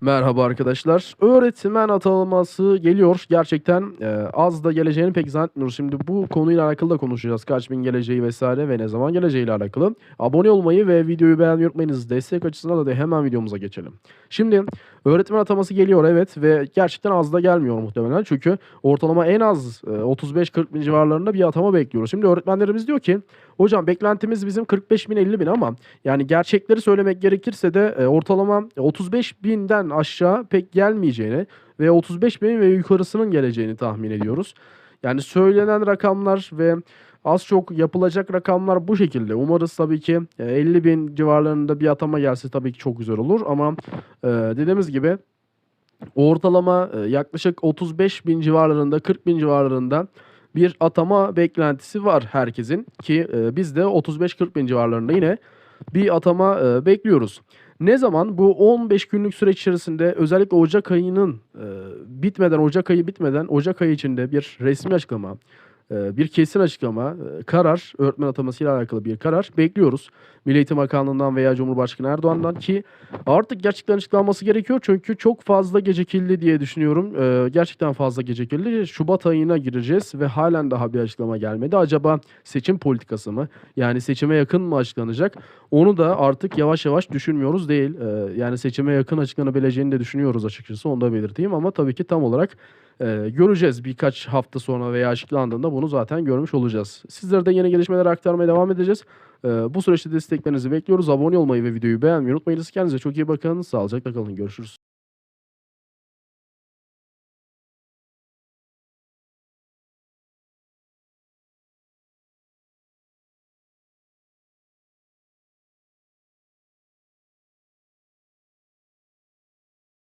Merhaba arkadaşlar. Öğretmen atalaması geliyor. Gerçekten e, az da geleceğini pek zannetmiyoruz. Şimdi bu konuyla alakalı da konuşacağız. Kaç bin geleceği vesaire ve ne zaman geleceğiyle alakalı. Abone olmayı ve videoyu beğenmeyi unutmayınız. Destek açısından da hemen videomuza geçelim. Şimdi öğretmen ataması geliyor evet ve gerçekten az da gelmiyor muhtemelen. Çünkü ortalama en az e, 35-40 bin civarlarında bir atama bekliyoruz. Şimdi öğretmenlerimiz diyor ki hocam beklentimiz bizim 45 bin 50 bin ama yani gerçekleri söylemek gerekirse de e, ortalama 35 binden aşağı pek gelmeyeceğini ve 35 bin ve yukarısının geleceğini tahmin ediyoruz. Yani söylenen rakamlar ve az çok yapılacak rakamlar bu şekilde. Umarız tabii ki e, 50 bin civarlarında bir atama gelse tabii ki çok güzel olur ama e, dediğimiz gibi ortalama e, yaklaşık 35 bin civarlarında 40 bin civarlarında bir atama beklentisi var herkesin ki e, biz de 35-40 bin civarlarında yine bir atama e, bekliyoruz. Ne zaman bu 15 günlük süreç içerisinde özellikle Ocak ayının e, bitmeden Ocak ayı bitmeden Ocak ayı içinde bir resmi açıklama bir kesin açıklama, e, karar, öğretmen atamasıyla alakalı bir karar bekliyoruz. Milli Eğitim Bakanlığı'ndan veya Cumhurbaşkanı Erdoğan'dan ki artık gerçekten açıklanması gerekiyor. Çünkü çok fazla gecikildi diye düşünüyorum. E, gerçekten fazla gecikildi. Şubat ayına gireceğiz ve halen daha bir açıklama gelmedi. Acaba seçim politikası mı? Yani seçime yakın mı açıklanacak? Onu da artık yavaş yavaş düşünmüyoruz değil. E, yani seçime yakın açıklanabileceğini de düşünüyoruz açıkçası. Onu da belirteyim ama tabii ki tam olarak e, göreceğiz. Birkaç hafta sonra veya açıklandığında bunu zaten görmüş olacağız. Sizlere de yeni gelişmeleri aktarmaya devam edeceğiz. E, bu süreçte desteklerinizi bekliyoruz. Abone olmayı ve videoyu beğenmeyi unutmayınız. Kendinize çok iyi bakın. Sağlıcakla kalın. Görüşürüz.